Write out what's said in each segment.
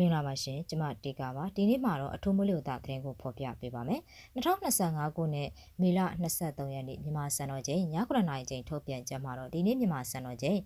မင်္ဂလာပါရှင်ကျမတေကာပါဒီနေ့မှာတော့အထူးမလို့တာသတင်းကိုဖော်ပြပေးပါမယ်2025ခုနှစ်မေလ23ရက်နေ့မြန်မာစံတော်ချိန်ည9:00နာရီချိန်ထုတ်ပြန်ချက်မှာတော့ဒီနေ့မြန်မာစံတော်ချိန်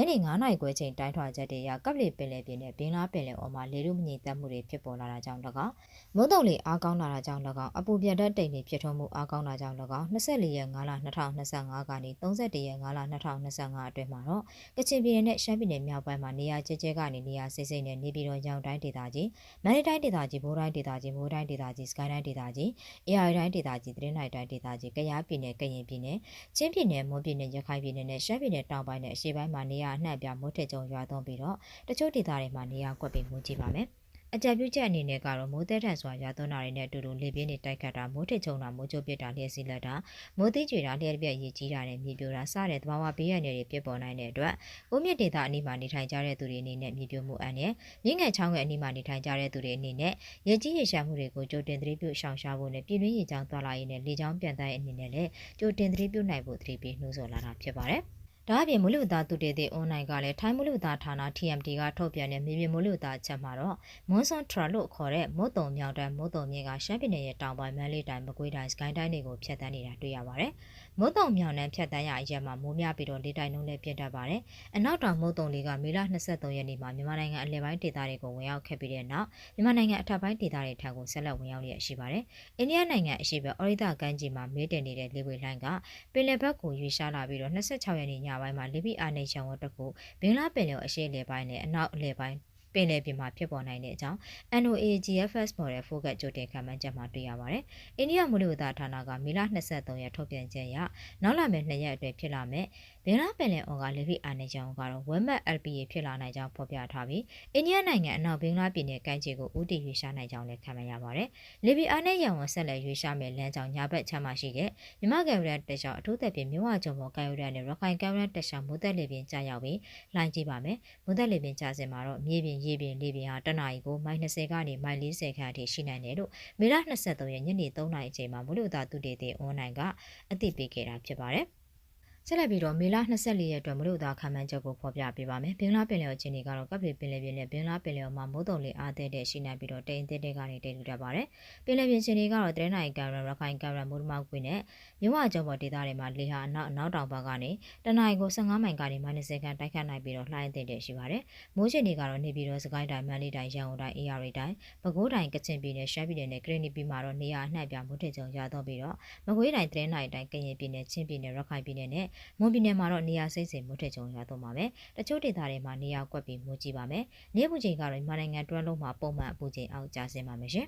ညနေ9နာရီခွဲချိန်တိုင်းထွာချက်တွေရကပ်လီပင်လယ်ပြင်နဲ့ဘင်းလားပင်လယ်အော်မှာလေလူမညီတက်မှုတွေဖြစ်ပေါ်လာတာကြောင့်၎င်းမိုးတုံလေအားကောင်းလာတာကြောင့်၎င်းအပူပြတ်တဲ့တိမ်တွေဖြစ်ထွန်းမှုအားကောင်းလာကြောင့်၎င်း24ရက်5လ2025ကနေ31ရက်5လ2025အတွင်းမှာတော့ကချင်ပြည်နယ်နဲ့ရှမ်းပြည်နယ်မြောက်ပိုင်းမှာနေရာကျကျကနေနေရာစိစိနဲ့နေပြည်တော်ရောင်တိုင်းဒေသကြီးမန္တလေးတိုင်းဒေသကြီးဘိုးတိုင်းဒေသကြီးမိုးတိုင်းဒေသကြီးစကိုင်းတိုင်းဒေသကြီးအေရတိုင်းဒေသကြီးတရင်နိုင်တိုင်းဒေသကြီးကယားပြည်နယ်ကရင်ပြည်နယ်ချင်းပြည်နယ်မွန်ပြည်နယ်ရခိုင်ပြည်နယ်နဲ့ရှမ်းပြည်နယ်တောင်ပိုင်းနဲ့အရှေ့ပိုင်းမှာနေရာအနှံ့ပြမိုးထစ်ကြုံရွာသွန်းပြီးတော့တချို့ဒေသတွေမှာနေရာကွက်ပြီးမိုးကြီးပါမယ်အကြံပြုချက်အနေနဲ့ကတော့မိုးသက်ထန်စွာရွာသွန်းတာတွေနဲ့အတူတူလေပြင်းတွေတိုက်ခတ်တာမိုးထစ်ချုံတာမိုးကြိုးပစ်တာလျှက်စီးလက်တာမိုးသေးကြွေတာလျှက်ပြက်ရည်ကြီးတာနဲ့မြေပြိုတာစတဲ့သဘာဝဘေးရန်တွေဖြစ်ပေါ်နိုင်တဲ့အတွက်ဦးမြင့်ဒေသအနီးမှာနေထိုင်ကြတဲ့သူတွေအနေနဲ့မြေပြိုမှုအန္တရာယ်မြင့်ငယ်ချောင်းငယ်အနီးမှာနေထိုင်ကြတဲ့သူတွေအနေနဲ့ရည်ကြီးရရှာမှုတွေကိုကြိုတင်သတိပြုရှောင်ရှားဖို့နဲ့ပြည်တွင်းရေချောင်းသွားလာရေးနဲ့လေချောင်းပြန်တိုင်းအနေနဲ့လည်းကြိုတင်သတိပြုနိုင်ဖို့သတိပေးနှိုးဆော်လာတာဖြစ်ပါတယ်။ ဒါအပြင်မုလူသားသူတေတဲ့အွန်လိုင်းကလည်းထိုင်းမုလူသားဌာန TMT ကထုတ်ပြန်တဲ့မြေပြင်မုလူသားချက်မှာတော့မွန်ဆွန်ထရလို့ခေါ်တဲ့မုတ်တုံမြောက်တန်းမုတ်တုံမြေကရှမ်းပြည်နယ်ရဲ့တောင်ပိုင်းမန်းလေးတိုင်းမကွေးတိုင်းစကိုင်းတိုင်းတွေကိုဖျက်ဆီးနေတာတွေ့ရပါတယ်။ မုတ်တုံမြောက်နှန်းဖျက်ဆီးရအရက်မှာမိုးများပြီးတော့လေတိုင်းနှုန်းလည်းပြင်းထန်ပါတယ်။အနောက်တောင်မုတ်တုံလေးကမေလ23ရက်နေ့မှာမြန်မာနိုင်ငံအလယ်ပိုင်းဒေသတွေကိုဝင်ရောက်ခဲ့ပြီးတဲ့နောက်မြန်မာနိုင်ငံအထက်ပိုင်းဒေသတွေထံကိုဆက်လက်ဝင်ရောက်လျက်ရှိပါတယ်။အိန္ဒိယနိုင်ငံအရှေ့ဘက်အော်ရိဒကမ်းခြေမှာမေးတင်နေတဲ့လေဝေလိုင်းကပင်လယ်ဘက်ကိုရွေ့ရှားလာပြီးတော့26ရက်နေ့ညပိုင်းမှာလေပြင်းအားနေရှောင်းဝတ်တကူဘင်္ဂလားပင်လယ်အရှေ့လေပိုင်းနဲ့အနောက်အလယ်ပိုင်းပ င်လယ်ပြင်မှာဖြစ်ပေါ်နိုင်တဲ့အကြောင်း NOAGFS Model Focus ကြိုတင်ခံမှန်းချက်မှာတွေ့ရပါတယ်။အိန္ဒိယမူလဝတ္ဌာနကမေလ23ရက်ထုတ်ပြန်ချက်အရနောက်လာမယ့်2ရက်အတွင်းဖြစ်လာမယ့် ဘင်္ဂလားပင်လယ်အော်ကလေဖိအာနေကြောင်ကတော့ WMAT LPA ဖြစ်လာနိုင်ကြောင်းဖော်ပြထားပြီးအိန္ဒိယနိုင်ငံအနောက်ဘင်္ဂလားပြည်နယ်ကမ်းခြေကိုဦးတည်ရွေးရှားနိုင်ကြောင်းလည်းခံမှန်းရပါတယ်။လေဖိအာနေရောင်ဝန်ဆက်လက်ရွေးရှားမယ့်လမ်းကြောင်းညာဘက်ခြမ်းမှာရှိတဲ့မြမကယ်ရတ်တက်ရှောင်းအထူးသဖြင့်မြဝကျုံပေါ်ကယ်ရတ်နဲ့ရခိုင်ကယ်ရတ်တက်ရှောင်းမိုးသက်လေပြင်းကြာရောက်ပြီးလှိုင်းကြည့်ပါမယ်။မိုးသက်လေပြင်းကြာစင်မှာတော့မြေပြင်ရေပြင်လေပြင်ဟာတနအီကိုမိုင်20ကနေမိုင်40ခန့်အထိရှိနိုင်တယ်လို့မေလ23ရက်ညနေ3နာရီအချိန်မှာမလို့သာသူတေတေအွန်လိုင်းကအသိပေးခဲ့တာဖြစ်ပါတယ်။ ဆက်လက်ပြီးတော့မေလ24ရက်အတွက်မလို့သာခံမှန်းချက်ကိုဖော်ပြပေးပါမယ်။ဘင်္ဂလားပင်လယ်အခြေအနေကတော့ကပ်ပလီပင်လယ်ပြင်နဲ့ဘင်္ဂလားပင်လယ်မှာမိုးတုံလေးအားသေးတဲ့ရှိနိုင်ပြီးတော့တိမ်အသေးတဲ့ကနေတိမ်ထူတတ်ပါတယ်။ပင်လယ်ပြင်အခြေအနေကတော့တရနိုင်ကံရရခိုင်ကံရမိုးမောက်ကွင်းနဲ့မြဝကျုံပေါ်ဒေသတွေမှာလေဟာအနောက်အနောက်တောင်ဘက်ကနေတနင်္ဂနွေကို15မိုင်ကနေမိုင်20ခန့်တိုက်ခတ်နိုင်ပြီးတော့လှိုင်းအသေးတဲ့ရှိပါတယ်။မိုးရှင်တွေကတော့နေပြည်တော်စကိုင်းတိုင်းမန္တလေးတိုင်းရန်ကုန်တိုင်းအေရရီတိုင်းပဲခူးတိုင်းကချင်ပြည်နယ်ရှမ်းပြည်နယ်နဲ့ကရင်ပြည်မှာတော့နေရာအနှံ့ပြမိုးထစ်ကြုံရတော့ပြီးတော့မကွေးတိုင်းတရနိုင်တိုင်းကရင်ပြည်နယ်ချင်းပြည်နယ်ရခိုင်ပြည်နယ်နဲ့မွန်ပြည်နယ်မှာတော့နေရာစိတ်စိမ်မိုးထစ်ကြုံရတော့မှာပဲတချို့ဒေသတွေမှာနေရာကွက်ပြီးမိုးကြီးပါမယ်နေပူချိန်ကတော့မြန်မာနိုင်ငံတွန်းလုံးမှာပုံမှန်အပူချိန်အောက်ကျဆင်းပါမယ်ရှင်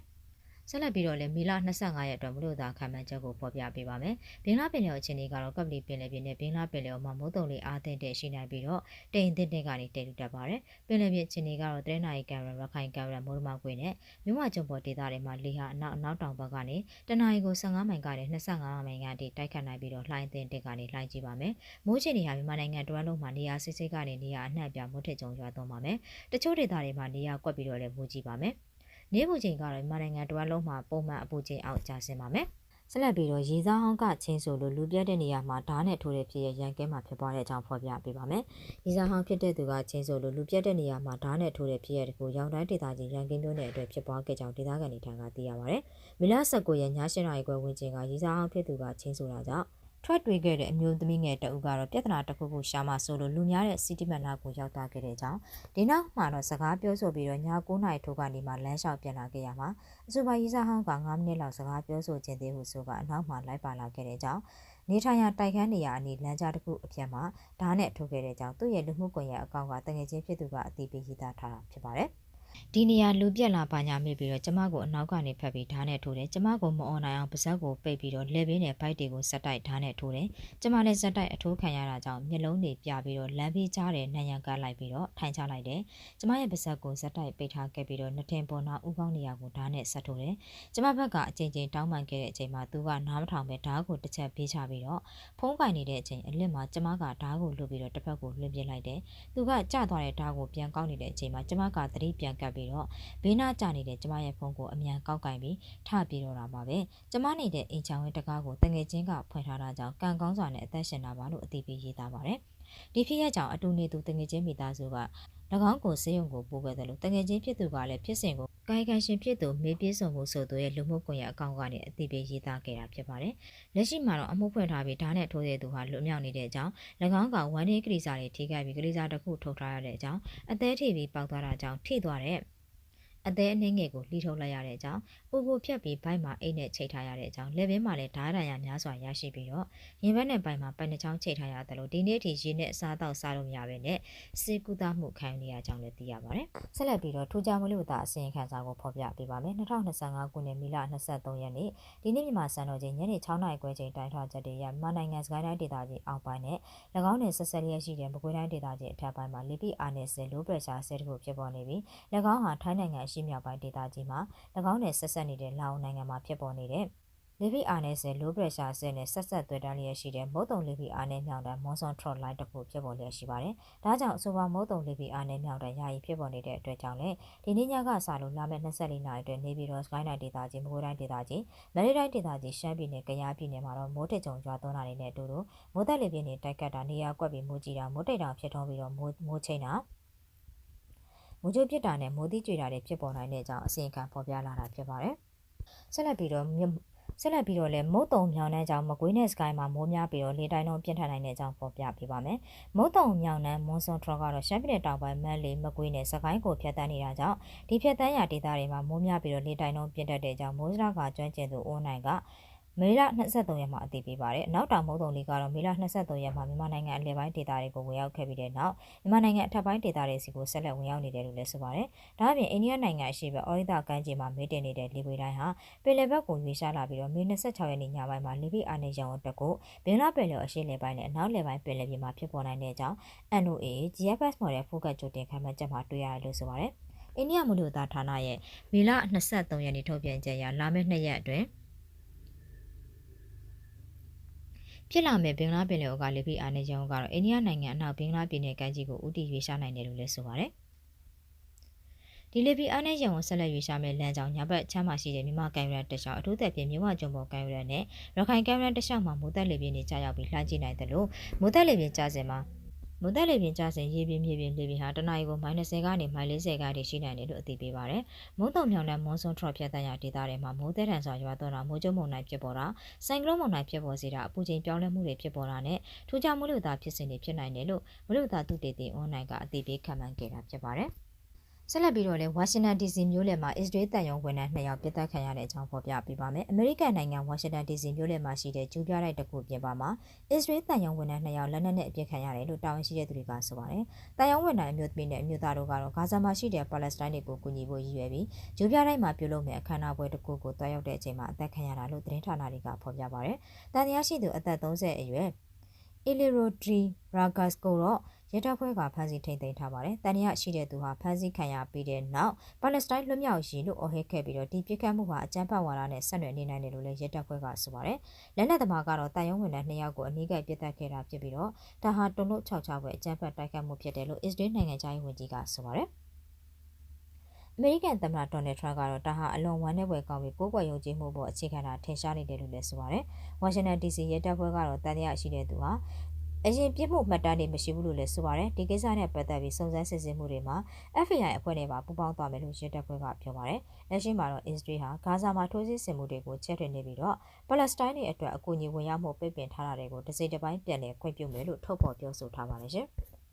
ဆက်လက်ပြီးတော့လည်းမေလ25ရက်အတွက်မလို့သာခံမှန်းချက်ကိုဖော်ပြပေးပါမယ်။ဘင်္ဂလားပင်လယ်အခြေအနေကတော့ကပ်ပလီပင်လယ်ပြင်နဲ့ဘင်္ဂလားပင်လယ်မှာမိုးတုံလေးအားသင့်တဲ့ရှိနိုင်ပြီးတော့တိမ်သင့်တဲ့ကနေတိမ်ထူတတ်ပါတယ်။ပင်လယ်ပြင်အခြေအနေကတော့တရနိုင်ကံရရခိုင်ကံရမိုးမောက်ကွေနဲ့မြမကျုံပေါ်ဒေသတွေမှာလေဟာအနောက်အနောက်တောင်ဘက်ကနေတနအီကို15မိုင်ကနေ25မိုင်ကအထိတိုက်ခတ်နိုင်ပြီးတော့လှိုင်းသင့်တဲ့ကနေလှိုင်းကြည့်ပါမယ်။မိုးချိန်တွေဟာမြန်မာနိုင်ငံတဝန်းလုံးမှာနေရာစစ်စစ်ကနေနေရာအနှံ့ပြမိုးထစ်ကြုံရွာသွန်းပါမယ်။တချို့ဒေသတွေမှာနေရာကွက်ပြီးတော့လည်းမိုးကြီးပါမယ်။ နေပူချိန်ကတော့မြန်မာနိုင်ငံတဝက်လုံးမှာပုံမှန်အပူချိန်အောက်ကျဆင်းပါမယ်။ဆက်လက်ပြီးတော့ရေစားဟောင်းကချင်းဆိုလိုလူပြတ်တဲ့နေရာမှာဓာတ်နဲ့ထိုးတဲ့ဖြစ်ရရန်ကဲမှာဖြစ်ပွားတဲ့အကြောင်းဖော်ပြပေးပါမယ်။ရေစားဟောင်းဖြစ်တဲ့သူကချင်းဆိုလိုလူပြတ်တဲ့နေရာမှာဓာတ်နဲ့ထိုးတဲ့ဖြစ်ရတကူရောင်တိုင်းဒေသကြီးရန်ကင်းမျိုးနဲ့အတွက်ဖြစ်ပွားခဲ့ကြောင်းဒေသခံတွေထံကသိရပါဗျ။မီလာ19ရက်ည7:00နာရီခွဲဝန်းကျင်ကရေစားဟောင်းဖြစ်သူကချင်းဆိုတာကြောင့် ထွက်တွေ့ခဲ့တဲ့အမျိုးသမီးငယ်တအုပ်ကတော့ပြဿနာတစ်ခုခုရှာမှဆိုလို့လူများတဲ့စီတီမန်နာကိုရောက်သွားခဲ့တဲ့အကြောင်းဒီနောက်မှာတော့စကားပြောဆိုပြီးတော့ည9နာရီထိုးကနေမှလမ်းလျှောက်ပြန်လာခဲ့ရမှာအဆိုပါရေးစားဟောင်းက9မိနစ်လောက်စကားပြောဆိုခြင်းသေးဟုဆိုကအနောက်မှာလိုက်ပါလာခဲ့တဲ့အကြောင်းနေထိုင်ရာတိုက်ခန်းနေရာအနီးလမ်းကြားတစ်ခုအပြန်မှာဓာတ်နဲ့ထိုးခဲ့တဲ့အကြောင်းသူ့ရဲ့လူမှုကွန်ရက်အကောင့်ကတငယ်ချင်းဖြစ်သူကအသိပေးရေးသားထားတာဖြစ်ပါတယ်။ ဒီနေရာလူပြက်လာပါညာမိပြီးတော့ကျမကိုအနောက်ကနေဖက်ပြီးဓာတ်နဲ့ထိုးတယ်ကျမကိုမအွန်နိုင်အောင်ပါဇက်ကိုပိတ်ပြီးတော့လက်ဘေးနဲ့ဘိုက်တွေကိုစက်တိုက်ဓာတ်နဲ့ထိုးတယ်ကျမလည်းစက်တိုက်အထိုးခံရတာကြောင့်မျက်လုံးတွေပြပြီးတော့လမ်းဘေးကြားတဲ့နံရံကားလိုက်ပြီးတော့ထိုင်ချလိုက်တယ်ကျမရဲ့ပါဇက်ကိုစက်တိုက်ပိတ်ထားခဲ့ပြီးတော့နှစ်ထင်ပေါ်နာဥကောင်းနေရာကိုဓာတ်နဲ့ဆက်ထိုးတယ်ကျမဘက်ကအချိန်ချင်းတောင်းပန်ခဲ့တဲ့အချိန်မှာသူကနားမထောင်ပဲဓာတ်ကိုတစ်ချက်ပေးချပြီးတော့ဖုံးကင်နေတဲ့အချိန်အလစ်မှာကျမကဓာတ်ကိုလွတ်ပြီးတော့တစ်ဖက်ကိုလွှင့်ပြလိုက်တယ်သူကကျသွားတဲ့ဓာတ်ကိုပြန်ကောက်နေတဲ့အချိန်မှာကျမကသတိပြန်ကပ်ပြီးတော့ဘေးနားကျနေတဲ့ကျမရဲ့ဖုန်းကိုအမြန်ကောက်ကင်ပြီးထပြေတော့တာပါပဲကျမနေတဲ့အိမ်ချောင်းရဲ့တကားကိုတငယ်ချင်းကဖွင့်ထားတာကြောင့်ကံကောင်းစွာနဲ့အသက်ရှင်တာပါလို့အသိပေးရေးသားပါတယ် ဒီဖြစ်ရကြောင့်အတူနေသူတငယ်ချင်းမိသားစုက၎င်းကိုစေယုံကိုပို့ခဲ့တယ်လို့တငယ်ချင်းဖြစ်သူကလည်းဖြစ်စဉ်ကိုကာယကံရှင်ဖြစ်သူမေးပြေဆုံးမှုဆိုသူရဲ့လူမှုကွန်ရက်အကောင့်ကနေအသိပေးရေးသားခဲ့တာဖြစ်ပါတယ်။လက်ရှိမှာတော့အမှုဖွင့်ထားပြီးဓာတ်နဲ့ထိုးတဲ့သူဟာလွတ်မြောက်နေတဲ့အကြောင်း၎င်းကဝမ်းနေကလေးစားတွေထိခိုက်ပြီးကလေးစားတစ်ခုထုတ်ထားရတဲ့အကြောင်းအသေးထိပြီးပေါက်သွားတာကြောင့်ထိသွားတဲ့ အသေးအနှင်းငယ်ကိုလှီထုတ်လိုက်ရတဲ့အကြောင်းပူပူဖြတ်ပြီးဘိုက်မှာအိတ်နဲ့ချိတ်ထားရတဲ့အကြောင်းလက်ဘင်းမှာလည်းဓာတ်ရံရများစွာရရှိပြီးတော့ရင်ဘက်နဲ့ပိုင်မှာပိုင်နှချောင်းချိတ်ထားရတယ်လို့ဒီနေ့အထိရေနဲ့အစားအသောက်စားလို့မရဘဲနဲ့စေကူတာမှုခံနေရကြောင်းလည်းသိရပါတယ်။ဆက်လက်ပြီးတော့ထူးခြားမှုလို့သာအစီရင်ခံစာကိုဖော်ပြပေးပါမယ်။2025ခုနှစ်မီလ23ရက်နေ့ဒီနေ့မြန်မာစံတော်ချိန်ညနေ6နာရီခွဲချိန်တိုင်းထွာချက်တွေရမြန်မာနိုင်ငံစကိုင်းတိုင်းဒေသကြီးအောက်ပိုင်းနဲ့၎င်းနယ်ဆက်ဆက်လျက်ရှိတဲ့မကွေးတိုင်းဒေသကြီးအထက်ပိုင်းမှာလေပိအာနယ်စင်လိုပရက်ရှာဆဲတခုဖြစ်ပေါ်နေပြီး၎င်းဟာထိုင်းနိုင်ငံရှိမြောက်ပိုင်းဒေသကြီးမှာ၎င်းနယ်ဆက်ဆက်နေတဲ့လာအိုနိုင်ငံမှာဖြစ်ပေါ်နေတဲ့လေဗီအာနဲ့ဆယ် low pressure ဆယ်နဲ့ဆက်ဆက်သွယ်တန်းလျက်ရှိတဲ့မုတ်တုံလေဗီအာနဲ့မြောက်တန်း monsoon trough line တစ်ခုဖြစ်ပေါ်လျက်ရှိပါတယ်။ဒါကြောင့်အဆိုပါမုတ်တုံလေဗီအာနဲ့မြောက်တန်းယာယီဖြစ်ပေါ်နေတဲ့အတွက်ကြောင့်လည်းဒီနေ့ညကစလို့လာမယ့်24နာရီအတွင်းနေပြည်တော်စကိုင်းတိုင်းဒေသကြီးမကွေးတိုင်းဒေသကြီးမန္တလေးတိုင်းဒေသကြီးရှမ်းပြည်နယ်ကယားပြည်နယ်မှာတော့မိုးတက်ကြုံရွာသွန်းတာတွေနဲ့အတူတူမိုးတက်လေပြင်းတွေတိုက်ခတ်တာနေရာကွက်ပြီးမိုးကြီးတာမိုးတိတ်တာဖြစ်ထွန်းပြီးတော့မိုးမိုးချိန်တာ မူကျဖြစ်တာနဲ့မိုးတိကျွေတာတွေဖြစ်ပေါ်နိုင်တဲ့အကြောင်းအစီရင်ခံဖော်ပြလာတာဖြစ်ပါတယ်။ဆက်လက်ပြီးတော့ဆက်လက်ပြီးတော့လည်းမုတ်တုံမြောင်နှန်းကြောင့်မကွေးနဲ့စကိုင်းမှာမိုးများပြီးတော့လေတိုင်းလုံးပြင်းထန်နိုင်တဲ့အကြောင်းဖော်ပြပေးပါမယ်။မုတ်တုံမြောင်နှန်းမွန်ဆွန်ထရကတော့ရှမ်းပြည်နယ်တောင်ပိုင်းမန်လေးမကွေးနဲ့စကိုင်းကိုဖျက်ဆီးနေတာကြောင့်ဒီဖျက်ဆီးရာဒေသတွေမှာမိုးများပြီးတော့လေတိုင်းလုံးပြင်းထန်တဲ့အကြောင်းမိုးစရာကကျွမ်းကျင်သူအိုးနိုင်က မေလ23ရက်မှာအတည်ပြုပါတယ်။နောက်တောင်မုတ်တုံလေးကတော့မေလ23ရက်မှာမြန်မာနိုင်ငံအလယ်ပိုင်းဒေသတွေကိုဝင်ရောက်ခဲ့ပြီးတဲ့နောက်မြန်မာနိုင်ငံအထက်ပိုင်းဒေသတွေစီကိုဆက်လက်ဝင်ရောက်နေတယ်လို့လည်းဆိုပါတယ်။ဒါ့အပြင်အိန္ဒိယနိုင်ငံအရှေ့ဘက်အော်ရိတာကမ်းခြေမှာမေးတင်နေတဲ့လေပွေတိုင်းဟာပင်လယ်ဘက်ကိုရွေ့ရှားလာပြီးတော့မေ26ရက်နေ့ညပိုင်းမှာလေပိအာနေရောင်တက်ကိုဘင်္ဂလားပင်လယ်အရှေ့လယ်ပိုင်းနဲ့အနောက်လယ်ပိုင်းပင်လယ်ပြင်မှာဖြစ်ပေါ်နိုင်တဲ့အကြောင်း NOA GFS model focus ကြိုတင်ခန့်မှန်းချက်မှာတွေ့ရတယ်လို့ဆိုပါတယ်။အိန္ဒိယမူလသားဌာနရဲ့မေလ23ရက်နေ့ထုတ်ပြန်ချက်အရလာမယ့်2ရက်အတွင်း ဖြစ်လာမဲ့ဘင်္ဂလားပင်လယ်အော်ကလေဖိအားနဲ့ရောင်းကတော့အိန္ဒိယနိုင်ငံအနောက်ဘင်္ဂလားပြည်နယ်ကမ်းခြေကိုဦးတည်ရွေးရှားနိုင်တယ်လို့လည်းဆိုပါတယ်။ဒီလေပီအားနဲ့ရံဝန်ဆက်လက်ရွေးရှားမဲ့လမ်းကြောင်းညာဘက်ချမ်းမရှိတဲ့မြမကန်ရတတခြားအထူးသက်ဖြင့်မြဝကျုံပေါ်ကန်ရနဲ့ရခိုင်ကန်ရတခြားမှာမိုးသက်လေပြင်းတွေကြာရောက်ပြီးလှမ်းကြည့်နိုင်တယ်လို့မိုးသက်လေပြင်းကြာစင်မှာ မွန်တက်လေပြင်းကျဆင်ရေပြင်းမြေပြင်းလေပြင်းဟာတနအီကို -30 ကနေ -40 ကတိရှိနိုင်တယ်လို့အသိပေးပါတယ်။မုန်းတုံမြောင်တဲ့မွန်ဆွန်ထရော့ဖြတ်တန်းရဒေသတွေမှာမိုးတဲထန်စွာရွာသွန်းတာမိုးကျုံမုန်တိုင်းဖြစ်ပေါ်တာဆိုင်ကလုန်းမုန်တိုင်းဖြစ်ပေါ်စေတာအပူချိန်ပြောင်းလဲမှုတွေဖြစ်ပေါ်တာနဲ့ထူးခြားမှုလို့သာဖြစ်စဉ်တွေဖြစ်နိုင်တယ်လို့မလို့သာသူတေတီအွန်လိုင်းကအသိပေးခံမှန်းခဲ့တာဖြစ်ပါတယ်။ ဆက်လက်ပြီးတော့လည်းဝါရှင်တန် DC မြို့လယ်မှာအစ္စရေးတန်ယုံဝန်ထမ်း2ယောက်ပြစ်ဒဏ်ခံရတဲ့အကြောင်းဖော်ပြပေးပါမယ်။အမေရိကန်နိုင်ငံဝါရှင်တန် DC မြို့လယ်မှာရှိတဲ့ကျူးပြတိုက်တစ်ခုပြင်ပမှာအစ္စရေးတန်ယုံဝန်ထမ်း2ယောက်လက်နက်နဲ့အပြစ်ခံရတယ်လို့တာဝန်ရှိတဲ့သူတွေကဆိုပါတယ်။တန်ယုံဝန်ထမ်းအမျိုးသမီးနဲ့အမျိုးသားတို့ကတော့ဂါဇာမှာရှိတဲ့ပါလက်စတိုင်းတွေကိုကူညီဖို့ရည်ရွယ်ပြီးကျူးပြတိုက်မှာပြုလုပ်မယ့်အခမ်းအနားပွဲတစ်ခုကိုတွားရောက်တဲ့အချိန်မှာအသက်ခံရတာလို့သတင်းဌာနတွေကဖော်ပြပါတယ်။တန်တရားရှိသူအသက်30အရွယ် အီလီရိုဒရီရာဂတ်ကိုတော့ရဲတပ်ဖွဲ့ကဖမ်းဆီးထိန်းသိမ်းထားပါတယ်။တန်ရရှိတဲ့သူဟာဖမ်းဆီးခံရပြီးတဲ့နောက်ပါလက်စတိုင်းလွတ်မြောက်ရေးလို့အော်ဟစ်ခဲ့ပြီးတော့ဒီပြစ်ခတ်မှုဟာအကြမ်းဖက်ဝါဒနဲ့ဆက်နွယ်နေနိုင်တယ်လို့လည်းရဲတပ်ဖွဲ့ကဆိုပါတယ်။လက်နက်သမားကတော့တန်ရုံးဝင်တဲ့နှစ်ယောက်ကိုအနည်းငယ်ပြစ်တက်ခဲ့တာဖြစ်ပြီးတော့ဒါဟာတုံ့လို့၆၆ပဲအကြမ်းဖက်တိုက်ခတ်မှုဖြစ်တယ်လို့အစ္စရေးနိုင်ငံသားရေးဝန်ကြီးကဆိုပါတယ်။ အမေရိကန်သမ္မတဒေါ်နယ်ထရန့်ကတော့ဒါဟာအလွန်ဝမ်းနည်းဖွယ်ကောင်းပြီးကိုးကွယ်ယုံကြည်မှုပေါ်အခြေခံတာထင်ရှားနေတယ်လို့လည်းဆိုပါတယ်။ဝါရှင်တန် DC ရဲတပ်ဖွဲ့ကတော့တန်တရားရှိတဲ့သူဟာအရင်ပြစ်မှုမှတ်တမ်းတွေမရှိဘူးလို့လည်းဆိုပါတယ်ဒီကိစ္စနဲ့ပတ်သက်ပြီးစုံစမ်းစစ်ဆေးမှုတွေမှာ FBI အဖွဲ့နဲ့ပါပူးပေါင်းသွားမယ်လို့ရဲတပ်ဖွဲ့ကပြောပါတယ်လက်ရှိမှာတော့ Israel ဟာဂါဇာမှာထိုးစစ်ဆင်မှုတွေကိုချက်ထွင်နေပြီးတော့ပါလက်စတိုင်းတွေအတွက်အကူအညီဝင်ရောက်မှုပိတ်ပင်ထားတာတွေကိုတစ်စိတ်တစ်ပိုင်းပြန်လည်ခွင့်ပြုမယ်လို့ထုတ်ဖော်ပြောဆိုထားပါတယ်ရှင်။